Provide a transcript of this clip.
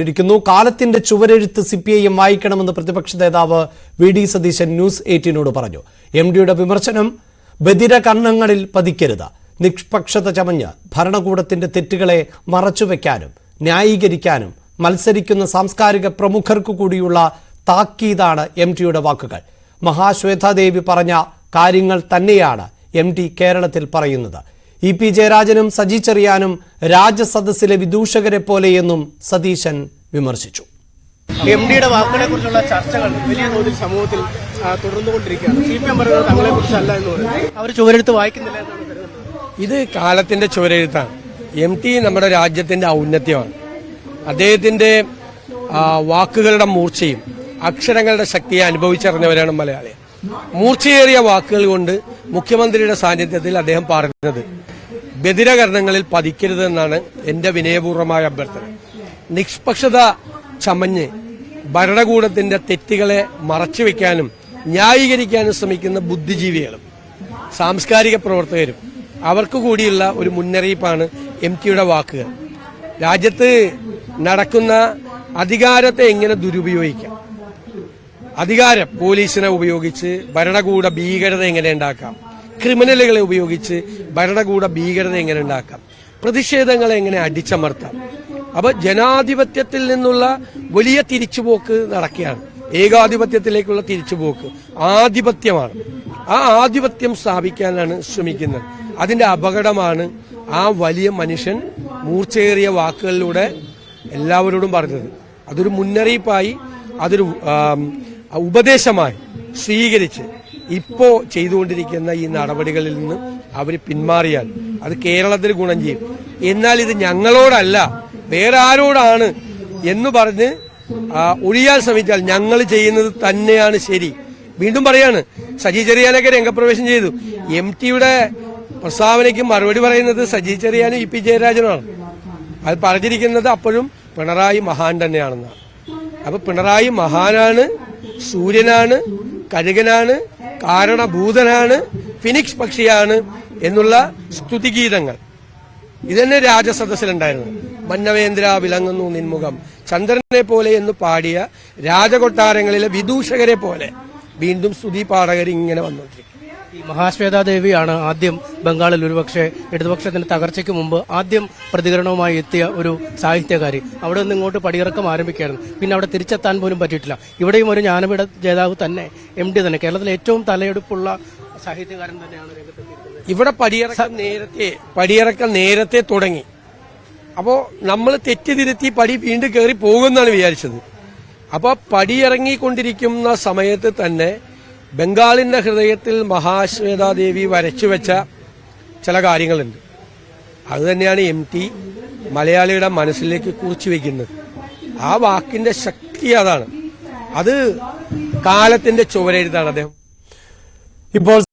ിരിക്കുന്നു കാലത്തിന്റെ ചുവരെഴുത്ത് C P I M വായിക്കണമെന്ന് പ്രതിപക്ഷ നേതാവ് വി ഡി സതീശൻ ന്യൂസ് എയ്റ്റീനോട് പറഞ്ഞു. എം ഡിയുടെ വിമർശനം ബദിര കണ്ണങ്ങളിൽ പതിക്കരുത്. നിഷ്പക്ഷത ചമഞ്ഞ് ഭരണകൂടത്തിന്റെ തെറ്റുകളെ മറച്ചുവെക്കാനും ന്യായീകരിക്കാനും മത്സരിക്കുന്ന സാംസ്കാരിക പ്രമുഖർക്കു കൂടിയുള്ള താക്കീതാണ് എം ടിയുടെ വാക്കുകൾ. മഹാശ്വേതാദേവി പറഞ്ഞ കാര്യങ്ങൾ തന്നെയാണ് എം ടി കേരളത്തിൽ പറയുന്നത്. ഇ പി ജയരാജനും സജി ചെറിയാനും രാജസദസ്സിലെ വിദൂഷകരെ പോലെയെന്നും സതീശൻ വിമർശിച്ചു. എം ഡിയുടെ വാക്കുകളെ കുറിച്ചുള്ള ചർച്ചകൾ വലിയ തോതിൽ സമൂഹത്തിൽ തുടർന്നുകൊണ്ടിരിക്കുകയാണ്. സി പി എം പറയുന്നത് തങ്ങളെ കുറിച്ചല്ല എന്ന് പറയുന്നത്. അവർ ചുവരെഴുത്ത് വായിക്കുന്നില്ല എന്നാണ് കരുതുന്നത്. ഇത് കാലത്തിന്റെ ചുവരെഴുത്താണ്. എം ടി നമ്മുടെ രാജ്യത്തിന്റെ ഔന്നത്യമാണ്. അദ്ദേഹത്തിന്റെ വാക്കുകളുടെ മൂർച്ചയും അക്ഷരങ്ങളുടെ ശക്തിയെ അനുഭവിച്ചറിഞ്ഞവരാണ് മലയാളി മൂർച്ചയേറിയ വാക്കുകൾ കൊണ്ട് മുഖ്യമന്ത്രിയുടെ സാന്നിധ്യത്തിൽ അദ്ദേഹം പറഞ്ഞത് ബദിരകരണങ്ങളിൽ പതിക്കരുതെന്നാണ് എന്റെ വിനയപൂർവമായ അഭ്യർത്ഥന. നിഷ്പക്ഷത ചമഞ്ഞ് ഭരണകൂടത്തിന്റെ തെറ്റുകളെ മറച്ചുവെക്കാനും ന്യായീകരിക്കാനും ശ്രമിക്കുന്ന ബുദ്ധിജീവികളും സാംസ്കാരിക പ്രവർത്തകരും അവർക്ക് കൂടിയുള്ള ഒരു മുന്നറിയിപ്പാണ് എം ടിയുടെ വാക്കുകൾ. രാജ്യത്ത് നടക്കുന്ന അധികാരത്തെ എങ്ങനെ ദുരുപയോഗിക്കാം? അധികാരം പോലീസിനെ ഉപയോഗിച്ച് ഭരണകൂട ഭീകരത എങ്ങനെ ഉണ്ടാക്കാം? ക്രിമിനലുകളെ ഉപയോഗിച്ച് ഭരണകൂട ഭീകരത എങ്ങനെ ഉണ്ടാക്കാം? പ്രതിഷേധങ്ങളെ എങ്ങനെ അടിച്ചമർത്താം? അപ്പൊ ജനാധിപത്യത്തിൽ നിന്നുള്ള വലിയ തിരിച്ചുപോക്ക് നടക്കുകയാണ്. ഏകാധിപത്യത്തിലേക്കുള്ള തിരിച്ചുപോക്ക് ആധിപത്യമാണ്. ആ ആധിപത്യം സ്ഥാപിക്കാനാണ് ശ്രമിക്കുന്നത്. അതിന്റെ അപകടമാണ് ആ വലിയ മനുഷ്യൻ മൂർച്ചയേറിയ വാക്കുകളിലൂടെ എല്ലാവരോടും പറഞ്ഞത്. അതൊരു മുന്നറിയിപ്പായി അതൊരു ഉപദേശമായി സ്വീകരിച്ച് ഇപ്പോ ചെയ്തുകൊണ്ടിരിക്കുന്ന ഈ നടപടികളിൽ നിന്ന് അവർ പിന്മാറിയാൽ അത് കേരളത്തിന് ഗുണം ചെയ്യും. എന്നാൽ ഇത് ഞങ്ങളോടല്ല വേറെ ആരോടാണ് എന്ന് പറഞ്ഞ് ഒഴിയാൻ ശ്രമിച്ചാൽ ഞങ്ങൾ ചെയ്യുന്നത് തന്നെയാണ് ശരി. വീണ്ടും പറയാണ് സജി ചെറിയാനൊക്കെ രംഗപ്രവേശം ചെയ്തു. എം ടിയുടെ പ്രസ്താവനയ്ക്ക് മറുപടി പറയുന്നത് സജി ചെറിയാനും ഇ പി ജയരാജനുമാണ് അത് പറഞ്ഞിരിക്കുന്നത് അപ്പോഴും പിണറായി മഹാൻ തന്നെയാണെന്നാണ്. അപ്പൊ പിണറായി മഹാനാണ് സൂര്യനാണ് കഴുകനാണ് കാരണഭൂതനാണ് ഫിനിക്സ് പക്ഷിയാണ് എന്നുള്ള സ്തുതിഗീതങ്ങൾ. ഇതന്നെ രാജസദസ്സിലുണ്ടായിരുന്നു മന്നവേന്ദ്ര വിളങ്ങുന്നു നിൻമുഖം. ചന്ദ്രനെ പോലെ എന്ന് പാടിയ രാജകൊട്ടാരങ്ങളിലെ വിദൂഷകരെ പോലെ വീണ്ടും സ്തുതി പാടകർ ഇങ്ങനെ വന്നുകൊണ്ടിരിക്കും ഈ മഹാശ്വേതാദേവിയാണ് ആദ്യം ബംഗാളിൽ ഒരുപക്ഷെ ഇടതുപക്ഷത്തിന്റെ തകർച്ചയ്ക്ക് മുമ്പ് ആദ്യം പ്രതികരണവുമായി എത്തിയ ഒരു സാഹിത്യകാരി. അവിടെ നിന്ന് ഇങ്ങോട്ട് പടിയിറക്കം ആരംഭിക്കുകയായിരുന്നു. പിന്നെ അവിടെ തിരിച്ചെത്താൻ പോലും പറ്റിയിട്ടില്ല. ഇവിടെയും ഒരു ജ്ഞാനപീഠ ജേതാവ് തന്നെ എം ഡി തന്നെ. കേരളത്തിലെ ഏറ്റവും തലയെടുപ്പുള്ള സാഹിത്യകാരൻ തന്നെയാണ് ഇവിടെ പടിയിറക്കം നേരത്തെ പടിയിറക്കം നേരത്തെ തുടങ്ങി. അപ്പോ നമ്മൾ തെറ്റിതിരുത്തി പടി വീണ്ടും കയറി പോകുമെന്നാണ് വിചാരിച്ചത്. അപ്പൊ പടിയിറങ്ങിക്കൊണ്ടിരിക്കുന്ന സമയത്ത് തന്നെ ബംഗാളിന്റെ ഹൃദയത്തിൽ മഹാശ്വേതാദേവി വരച്ചു വെച്ച ചില കാര്യങ്ങളുണ്ട്. അതുതന്നെയാണ് എം ടി മലയാളിയുടെ മനസ്സിലേക്ക് കുറിച്ചു വെക്കുന്നത്. ആ വാക്കിന്റെ ശക്തി അതാണ്. അത് കാലത്തിന്റെ ചുവരെഴുതാണ് അദ്ദേഹം. ഇപ്പോൾ